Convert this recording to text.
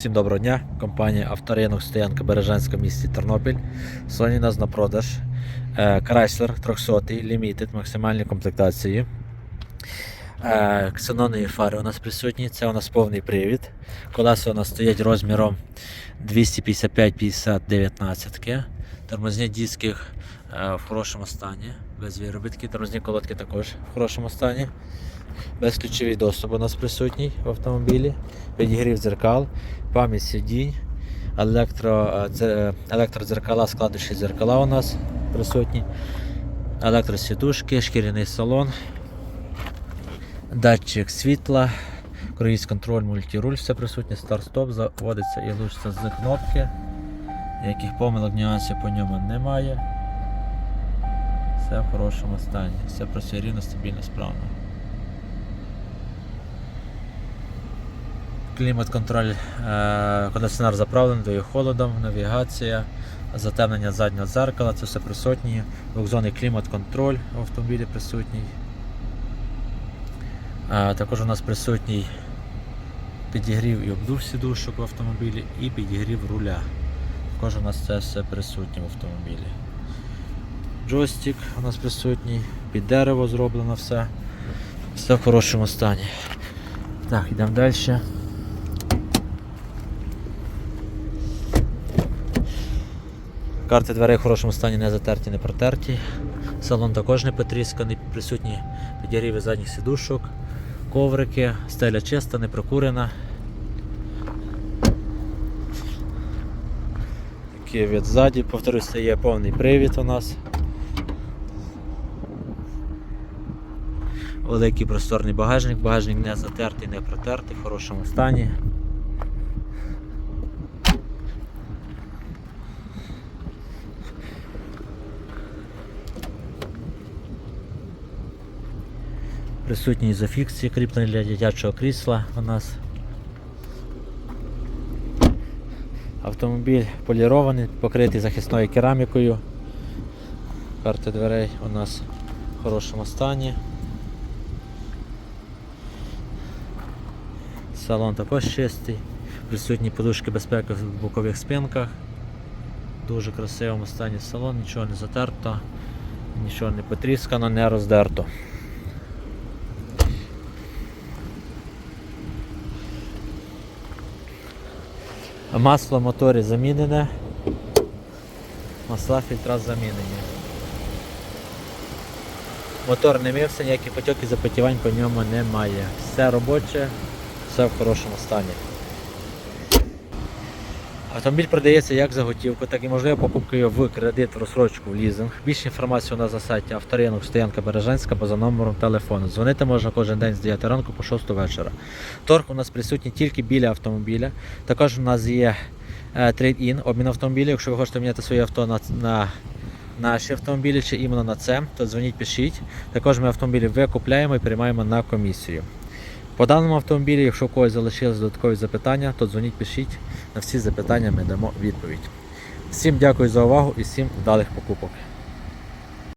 Всім доброго дня, компанія Авторинок Стоянка Бережанська в місті Тернопіль. Сьогодні у нас на продаж е, Chrysler 300 Limited максимальні комплектації. Е, Ксенонові фари у нас присутні, це у нас повний привід. Колеса у нас стоять розміром 255-50-19. Тормозні диски е, в хорошому стані. Без виробітки, тормозні колодки також в хорошому стані. Безключовий доступ у нас присутній в автомобілі, підігрів дзеркал, пам'ять сидінь, електро, е, електродзеркала, складиші дзеркала у нас присутні, електросідушки, шкіряний салон, датчик світла, круїз контроль, мультируль, все присутнє, старт-стоп, заводиться і лучиться з кнопки. Ніяких помилок, нюансів по ньому немає. Все в хорошому стані, все працює рівно, стабільно, справно. Клімат-контроль, е, кондиціонер заправлений, холодом, навігація, затемнення заднього дзеркала, це все присутні. Двохзонний клімат-контроль в автомобілі присутній. Е, Також у нас присутній підігрів і обдув сідушок в автомобілі і підігрів руля. Також у нас це все присутнє в автомобілі. Джойстик у нас присутній, під дерево зроблено все. Все в хорошому стані. Так, йдемо далі. Карти дверей в хорошому стані не затерті, не протерті. Салон також не потрісканий, присутні підігріви задніх сідушок, коврики, стеля чиста, не прокурена. Такий від ззаді, повторюсь, є повний привід у нас. Великий просторний багажник, багажник не затертий, не протертий, в хорошому стані. Присутні ізофіксії кріплені для дитячого крісла у нас. Автомобіль полірований, покритий захисною керамікою. Карти дверей у нас в хорошому стані. Салон також чистий. Присутні подушки безпеки в бокових спинках. Дуже красивому стані салон, нічого не затерто, нічого не потріскано, не роздерто. Масло моторі замінене. Масла фільтра замінені. Мотор не мився, ніяких потьоків запотівань по ньому немає. Все робоче, все в хорошому стані. Автомобіль продається як за готівку, так і можливо покупкою в кредит, в розсрочку, в лізинг. Більше інформації у нас на сайті авторинок Стоянка Бережанська або за номером телефону. Дзвонити можна кожен день з 9 ранку по 6 вечора. Торг у нас присутній тільки біля автомобіля. Також у нас є е, трейд-ін, обмін автомобілів. Якщо ви хочете міняти своє авто на, на наші автомобілі чи іменно на це, то дзвоніть, пишіть. Також ми автомобілі викупляємо і приймаємо на комісію. По даному автомобілі, якщо у когось залишились додаткові запитання, то дзвоніть, пишіть. На всі запитання ми дамо відповідь. Всім дякую за увагу і всім вдалих покупок.